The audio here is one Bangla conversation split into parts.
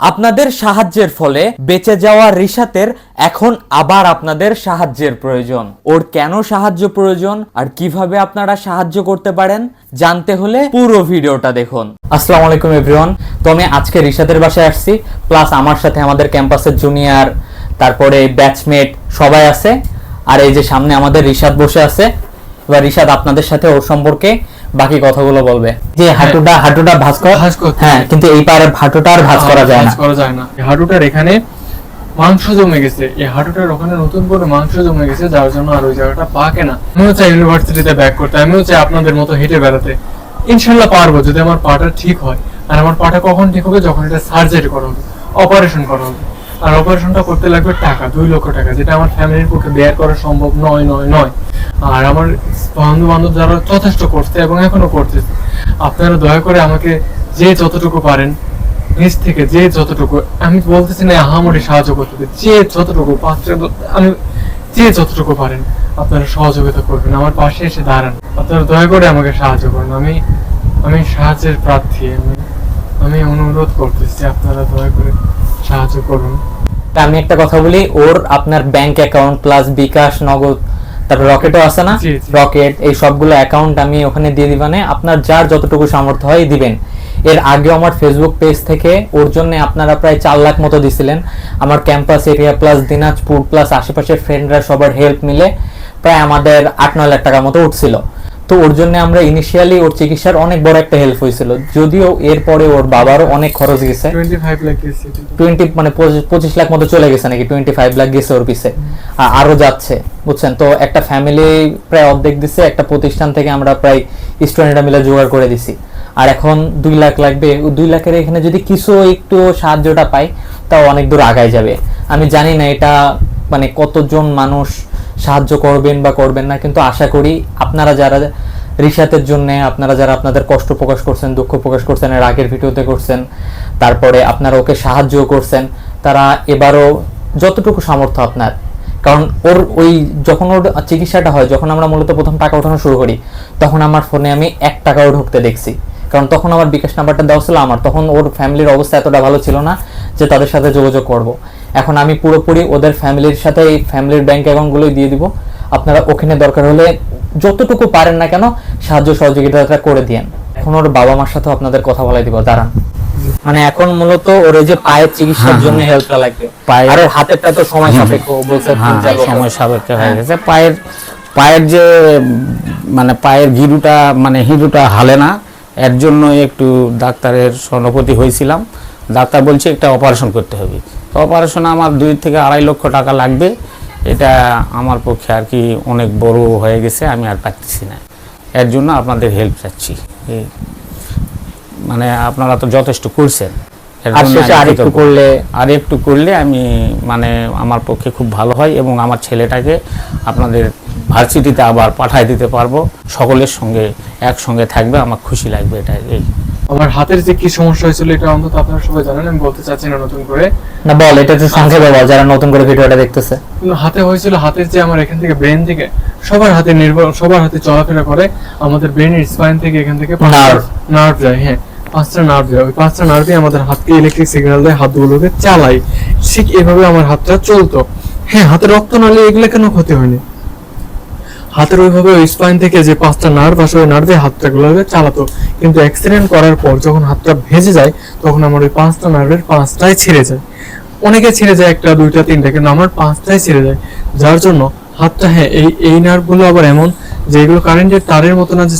আপনাদের সাহায্যের ফলে বেঁচে যাওয়া রিশাতের এখন আবার আপনাদের সাহায্যের প্রয়োজন। ওর কেন সাহায্য প্রয়োজন আর কীভাবে আপনারা সাহায্য করতে পারেন জানতে হলে পুরো ভিডিওটা দেখুন। আসসালামু আলাইকুম এভরিওয়ান, তো আমি আজকে রিশাতের বাসায় আসছি, প্লাস আমার সাথে আমাদের ক্যাম্পাসের জুনিয়র, তারপরে ব্যাচমেট সবাই আছে, আর এই যে সামনে আমাদের রিশাদ বসে আছে এবার রিশাদ আপনাদের সাথে ওর সম্পর্কে বাকি কথাগুলো বলবে। যে হাঁটুটা হাঁটুটা ভাঁজ কর। হ্যাঁ কিন্তু এই পারে হাঁটুটা আর ভাঁজ করা যায় না। করা যায় না। হাঁটুটার এখানে মাংস জমে গেছে। এই হাঁটুটার ওখানে নতুন করে মাংস জমে গেছে যার জন্য আর ওই জায়গাটা পাকে না। আমিও চাই ইউনিভার্সিটিতে ব্যাক করতে। আমিও চাই আপনাদের মতো হেঁটে বেড়াতে। ইনশাল্লাহ পারব যদি আমার পাটা ঠিক হয়। আর আমার পাটা কখন ঠিক হবে? যখন এটা সার্জারি করা হবে অপারেশন করা হবে। আর অপারেশনটা করতে লাগবে টাকা, দুই লক্ষ টাকা, যেটা আমার ফ্যামিলির পক্ষে বেয়ার করা সম্ভব নয় নয় নয়। আর আমার বন্ধু বান্ধব যারা যথেষ্ট করছে এবং এখনও করতেছে, আপনারা দয়া করে আমাকে যে যতটুকু পারেন, নিজ থেকে যে যতটুকু, আমি বলতেছি না আহামরি সাহায্য করতে যে যতটুকু পাত্রে, আমি যে যতটুকু পারেন, আপনারা সহযোগিতা করবেন, আমার পাশে এসে দাঁড়ান। আপনারা দয়া করে আমাকে সাহায্য করুন, আমি আমি সাহায্যের প্রার্থী, আমি আমি অনুরোধ করতেছি, আপনারা দয়া করে সাহায্য করুন। তা আমি একটা কথা বলি ওর আপনার ব্যাংক অ্যাকাউন্ট প্লাস বিকাশ নগদ তারপর রকেটও আছে না। রকেট এই সবগুলো অ্যাকাউন্ট আমি ওখানে দিয়ে দিবানে আপনার যার যতটুকু সামর্থ্য হয় দিবেন। এর আগেও আমার ফেসবুক পেজ থেকে ওর জন্য আপনারা প্রায় চার লাখ মতো দিছিলেন। আমার campus area plus Dinajpur plus আশেপাশের ফ্রেন্ডরা সবার হেল্প মিলে প্রায় আমাদের আট নয় লাখ টাকার মতো উঠছিল। তো ওর জন্য আমরা ইনিশিয়ালি ওর চিকিৎসার অনেক বড় একটা হেল্প হয়েছিল। যদিও এরপরে ওর বাবারও অনেক খরচ গেছে। টোয়েন্টি মানে পঁচিশ- লাখ মতো চলে গেছে নাকি? টোয়েন্টি ফাইভ লাখ গেছে ওর পিছে। আ- আরও যাচ্ছে বুঝছেন? তো একটা ফ্যামিলি প্রায় অর্ধেক দিছে একটা প্রতিষ্ঠান থেকে আমরা প্রায় স্টুডেন্টরা মিলে জোগাড় করে দিছি। আর এখন দুই লাখ লাগবে। দুই লাখের এখানে যদি কিছু একটু সাহায্যটা পাই তাও অনেক দূর আগায় যাবে। আমি জানি না এটা মানে কতজন মানুষ সাহায্য করবেন বা করবেন না কিন্তু আশা করি আপনারা যারা রিসাতের জন্য আপনারা যারা আপনাদের কষ্ট প্রকাশ করছেন, দুঃখ প্রকাশ করছেন, এর আগের ভিডিওতে করছেন, তারপরে আপনারা ওকে সাহায্য করছেন, তারা এবারও যতটুকু সামর্থ্য আপনার। কারণ ওর ওই যখন ওর চিকিৎসাটা হয়, যখন আমরা মূলত প্রথম টাকা ওঠানো শুরু করি, তখন আমার ফোনে আমি এক টাকাও ঢুকতে দেখছি। কারণ তখন আমার বিকাশ নাম্বারটা দেওয়া ছিল আমার, তখন ওর ফ্যামিলির অবস্থা এতটা ভালো ছিল না যে তাদের সাথে যোগাযোগ করব। এখন আমি পুরোপুরি ওদের ফ্যামিলির সাথে এই ফ্যামিলির ব্যাঙ্ক অ্যাকাউন্টগুলোই দিয়ে দিব। আপনারা ওখানে দরকার হলে যতটুকু পারেন না কেন সাহায্য সহযোগিতাটা করে দিয়েন। এখন ওর বাবা মার সাথেও আপনাদের কথা বলাই দিব দাঁড়ান। মানে এখন মূলত ওর যে পায়ের চিকিৎসার জন্য হেল্পটা লাগবে। পায়ের- আর হাতেরটা তো সময় সাপেক্ষ ও বলছে হ্যাঁ সময় সাপেক্ষে হয়ে হ্যাঁ। গেছে। পায়ের পায়ের যে মানে পায়ের গিরুটা মানে হিরুটা হালে না এর জন্য একটু ডাক্তারের সনপতি হয়েছিলাম। ডাক্তার বলছে একটা অপারেশন করতে হবে। তো অপারেশনে আমার দুই থেকে আড়াই লক্ষ টাকা লাগবে। এটা আমার পক্ষে আর কি অনেক বড় হয়ে গেছে আমি আর পারতেছি না। এর জন্য আপনাদের হেল্প চাচ্ছি। মানে আপনারা তো যথেষ্ট করছেন। আর আরেকটু করলে আর একটু করলে আমি মানে আমার পক্ষে খুব ভালো হয় এবং আমার ছেলেটাকে আপনাদের ভার্সিটিতে আবার পাঠায় দিতে পারব। সকলের সঙ্গে একসঙ্গে থাকবে আমার খুশি লাগবে এটা এই। আমার হাতের যে কি সমস্যা হয়েছিল এটা অন্তত আপনারা সবাই জানেন আমি বলতে চাচ্ছি না নতুন করে। না বল এটা একটু সংক্ষেপে বল যারা নতুন করে ভিডিওটা দেখতেছে। হাতে হয়েছিল হাতের যে আমার এখান থেকে ব্রেন থেকে সবার হাতে নির্ভর সবার হাতে চলাফেরা করে আমাদের ব্রেনের স্পাইন থেকে এখান থেকে নার্ভ যায় হ্যাঁ পাঁচটা নার্ভ যায়। ওই পাঁচটা নার্ভই আমাদের হাতকে ইলেকট্রিক সিগন্যাল দেয় হাতগুলোকে চালাই। ঠিক এভাবে আমার হাতটা চলতো। হ্যাঁ হাতে রক্ত নালে এগুলো কেন ক্ষতি হয়নি? হাতের ওইভাবে ওই স্পাইন থেকে যে পাঁচটা নার্ভ আসে, ওই নার্ভে হাতটা গুলোকে চালাতো। কিন্তু অ্যাক্সিডেন্ট করার পর যখন হাতটা ভেজে যায়, তখন আমার ওই পাঁচটা নার্ভের পাঁচটাই ছিঁড়ে যায়। অনেকে ছিঁড়ে যায় একটা, দুইটা, তিনটা, কিন্তু আমার পাঁচটাই ছিঁড়ে যায়। যার জন্য হাতটা হ্যাঁ এই এই নার্ভগুলো আবার এমন যে এগুলো কারেন্টের তারের মতো না, যে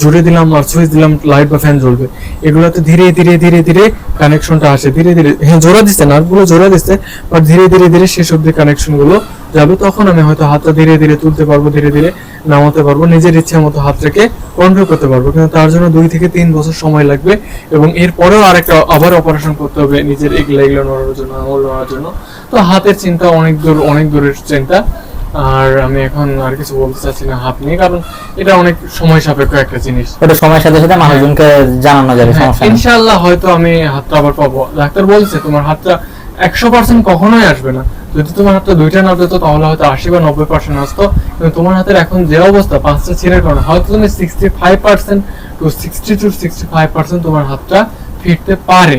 জুড়ে দিলাম আর সুইচ দিলাম লাইট বা ফ্যান জ্বলবে। এগুলোতে ধীরে ধীরে ধীরে ধীরে কানেকশনটা আসে, ধীরে ধীরে। হ্যাঁ জোড়া দিচ্ছে নার্ভগুলো জোড়া দিচ্ছে বাট ধীরে ধীরে ধীরে শেষ কানেকশনগুলো যাবে। তখন আমি হয়তো হাতটা ধীরে ধীরে তুলতে পারব, ধীরে ধীরে নামাতে পারব, নিজের ইচ্ছা মতো হাতটাকে কন্ট্রোল করতে পারব। কিন্তু তার জন্য দুই থেকে তিন বছর সময় লাগবে এবং এরপরেও আরেকটা আবার অপারেশন করতে হবে নিজের এগুলো এগুলো নড়ানোর জন্য, আঙুল নড়ার জন্য। তো হাতের চিন্তা অনেক দূর, অনেক দূরের চিন্তা। আর আমি এখন আর কিছু বলতে চাচ্ছি না হাত নিয়ে কারণ এটা অনেক সময় সাপেক্ষ একটা জিনিস। ওটা সময়ের সাথে সাথে মানুষজনকে জানানো যাবে হ্যাঁ, সমস্যা ইনশাআল্লাহ হয়তো আমি হাতটা আবার পাবো। ডাক্তার বলছে তোমার হাতটা একশো পার্সেন্ট কখনোই আসবে না। যদি তোমার হাতটা দুইটা না যেত তাহলে হয়তো আশি বা নব্বই পার্সেন্ট আসতো। কিন্তু তোমার হাতের এখন যে অবস্থা পাঁচটা ছিঁড়ে কারণে হয়তো তুমি sixty five percent to sixty two sixty five percent তোমার হাতটা ফিরতে পারে।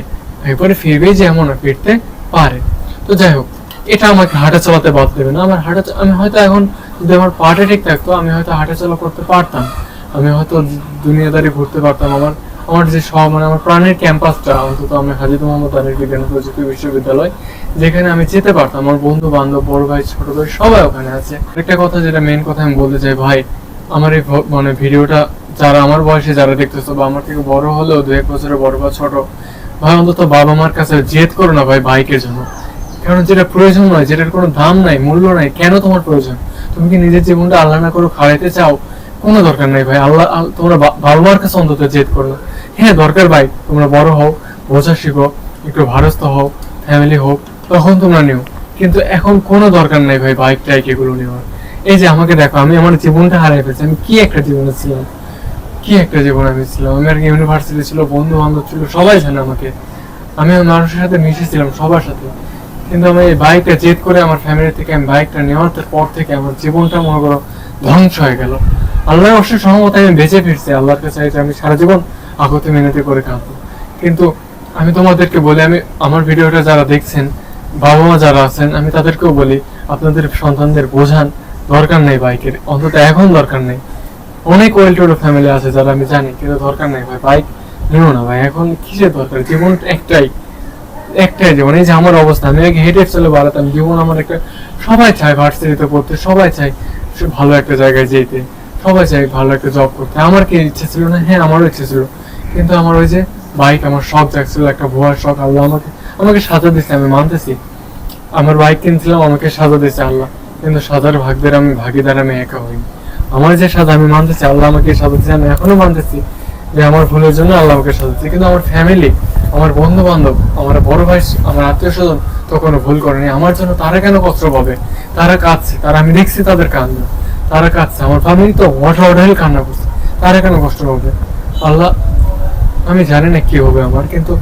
এরপরে ফিরবে যে এমন ফিরতে পারে। তো যাই হোক এটা আমাকে হাঁটা চালাতে বাদ দেবে না। আমার হাঁটা আমি হয়তো এখন যদি আমার পাটা ঠিক থাকতো, আমি হয়তো হাঁটা চলা করতে পারতাম। আমি হয়তো দুনিয়াদারি ঘুরতে পারতাম। আমার আমার যে সব মানে আমার প্রাণের ক্যাম্পাসটা, অন্তত আমি হাজিদ মোহাম্মদ আলীর বিজ্ঞান প্রযুক্তি বিশ্ববিদ্যালয়, যেখানে আমি যেতে পারতাম। আমার বন্ধু বান্ধব বড় ভাই, ছোট ভাই সবাই ওখানে আছে। একটা কথা যেটা মেন কথা আমি বলতে চাই, ভাই, আমার এই মানে ভিডিওটা যারা আমার বয়সে যারা দেখতেছো বা আমার থেকে বড় হলেও দু এক বছরের বড় বা ছোট, ভাই, অন্তত বাবা মার কাছে জেদ করো না, ভাই, বাইকের জন্য। কারণ যেটা প্রয়োজন নয়, যেটার কোনো দাম নাই, মূল্য নাই, কেন তোমার প্রয়োজন? তুমি কি নিজের জীবনটা আল্লাহ না করে খাওয়াইতে চাও? কোনো দরকার নাই ভাই। আল্লাহ তোমরা বাবা কাছে অন্তত জেদ করো হ্যাঁ দরকার ভাই, তোমরা বড় হও, বোঝা শিখো, একটু ভারস্থ হও ফ্যামিলি হোক, তখন তোমরা নিও। কিন্তু এখন কোনো দরকার নাই ভাই বাইক টাইক এগুলো নেওয়ার। এই যে আমাকে দেখো, আমি আমার জীবনটা হারাই ফেলছি। আমি কি একটা জীবনে ছিলাম? কি একটা জীবন আমি ছিলাম? আমার ইউনিভার্সিটি ছিল বন্ধু বান্ধব ছিল, সবাই জানে আমাকে। আমি মানুষের সাথে মিশেছিলাম সবার সাথে। কিন্তু আমি এই বাইকটা জেদ করে আমার ফ্যামিলি থেকে আমি বাইকটা নেওয়ার পর থেকে আমার জীবনটা মনে করো ধ্বংস হয়ে গেল। আল্লাহ অবশ্যই সহমত আমি বেঁচে ফিরছি, আল্লাহর কাছে আমি সারা জীবন আগতে মেনেতে করে কাঁদবো কিন্তু আমি তোমাদেরকে বলি, আমি আমার ভিডিওটা যারা দেখছেন বাবা মা যারা আছেন, আমি তাদেরকেও বলি, আপনাদের সন্তানদের বোঝান দরকার নেই বাইকের অন্তত এখন দরকার নেই। অনেক ওয়েল টু ফ্যামিলি আছে যারা আমি জানি, কিন্তু দরকার নেই ভাই বাইক নিও না ভাই, এখন কিসের দরকার? জীবন একটাই। একটাই জীবন এই যে আমার অবস্থা, আমি আগে হেঁটে চলে বাড়াতাম। জীবন আমার একটা, সবাই চায় ভার্সিটিতে পড়তে, সবাই চায় ভালো একটা জায়গায় যেতে, সবাই চায় ভালো একটা জব করতে। আমার কি ইচ্ছে ছিল না? হ্যাঁ আমারও ইচ্ছে ছিল। কিন্তু আমার ওই যে বাইক আমার শখ জাগছিল, একটা ভুয়ার শখ, আল্লাহ আমাকে আমাকে সাজা দিচ্ছে আমি মানতেছি। আমার বাইক কিনছিলাম, আমাকে সাজা দিচ্ছে আল্লাহ। কিন্তু সাজার ভাগদের আমি, ভাগিদার আমি একা হইনি। আমার যে সাজা, আমি মানতেছি, আল্লাহ আমাকে সাজা দিচ্ছে আমি এখনও মানতেছি। যে আমার ভুলের জন্য আল্লাহ আমাকে সাজা দিচ্ছে কিন্তু আমার ফ্যামিলি আমার বন্ধু বান্ধব আমার বড় ভাই, আমার আত্মীয় স্বজন তো কোনো ভুল করেনি। আমার জন্য তারা কেন কষ্ট পাবে? তারা কাঁদছে। তারা আমি দেখছি তাদের কান্না। তারা কাঁদছে। আমার ফ্যামিলি তো ওয়াটার ওয়াটারই কান্না করছে। তারা কেন কষ্ট পাবে? আল্লাহ, আমি জানি না কি হবে আমার, কিন্তু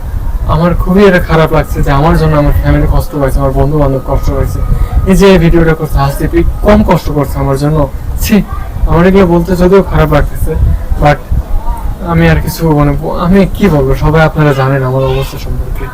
আমার খুবই এটা খারাপ লাগছে যে আমার জন্য আমার ফ্যামিলি কষ্ট পাইছে, আমার বন্ধু বান্ধব কষ্ট পাইছে। এই যে ভিডিওটা করছে হাসিপি কম কষ্ট করছে আমার জন্য। ছি, আমার এগুলো বলতে যদিও খারাপ লাগতেছে বাট আমি আর কিছু মানে আমি কি বলব? সবাই আপনারা জানেন আমার অবস্থা সম্পর্কে।